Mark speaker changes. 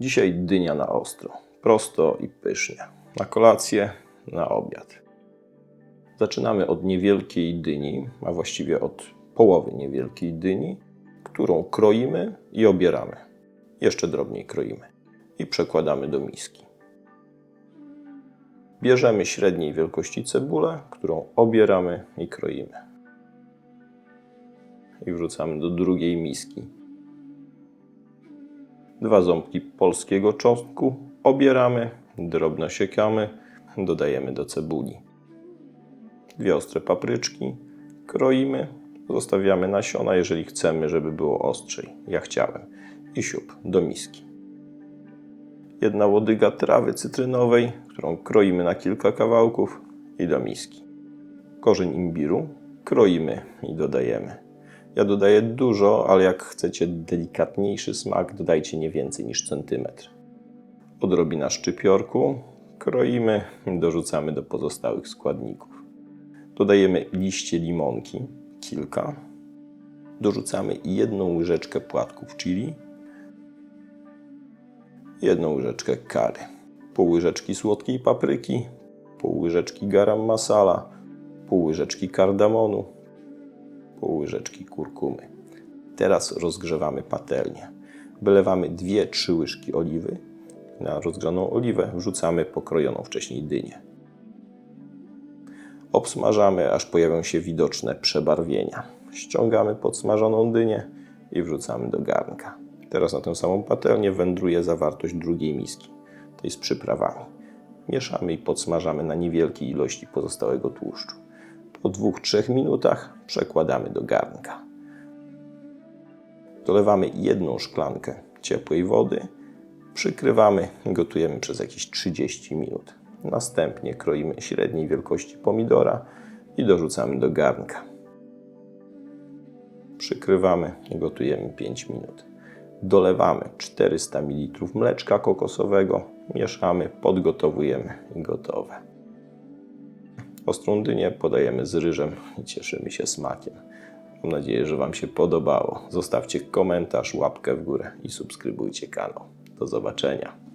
Speaker 1: Dzisiaj dynia na ostro, prosto i pysznie. Na kolację, na obiad. Zaczynamy od niewielkiej dyni, a właściwie od połowy niewielkiej dyni, którą kroimy i obieramy. Jeszcze drobniej kroimy i przekładamy do miski. Bierzemy średniej wielkości cebulę, którą obieramy i kroimy. I wrzucamy do drugiej miski. Dwa ząbki polskiego czosnku obieramy, drobno siekamy, dodajemy do cebuli. Dwie ostre papryczki kroimy, zostawiamy nasiona, jeżeli chcemy, żeby było ostrzej. Ja chciałem. I siup do miski. Jedna łodyga trawy cytrynowej, którą kroimy na kilka kawałków i do miski. Korzeń imbiru kroimy i dodajemy. Ja dodaję dużo, ale jak chcecie delikatniejszy smak, dodajcie nie więcej niż centymetr. Odrobina szczypiorku kroimy dorzucamy do pozostałych składników. Dodajemy liście limonki, kilka. Dorzucamy jedną łyżeczkę płatków chili, jedną łyżeczkę kary, pół łyżeczki słodkiej papryki, pół łyżeczki garam masala, pół łyżeczki kardamonu, pół łyżeczki kurkumy. Teraz rozgrzewamy patelnię. Wylewamy 2-3 łyżki oliwy. Na rozgrzaną oliwę wrzucamy pokrojoną wcześniej dynię. Obsmażamy, aż pojawią się widoczne przebarwienia. Ściągamy podsmażoną dynię i wrzucamy do garnka. Teraz na tę samą patelnię wędruje zawartość drugiej miski, tej z przyprawami. Mieszamy i podsmażamy na niewielkiej ilości pozostałego tłuszczu. Po 2-3 minutach przekładamy do garnka. Dolewamy jedną szklankę ciepłej wody, przykrywamy gotujemy przez jakieś 30 minut. Następnie kroimy średniej wielkości pomidora i dorzucamy do garnka. Przykrywamy gotujemy 5 minut. Dolewamy 400 ml mleczka kokosowego, mieszamy, podgotowujemy i gotowe. Ostrą dynię podajemy z ryżem i cieszymy się smakiem. Mam nadzieję, że Wam się podobało. Zostawcie komentarz, łapkę w górę i subskrybujcie kanał. Do zobaczenia.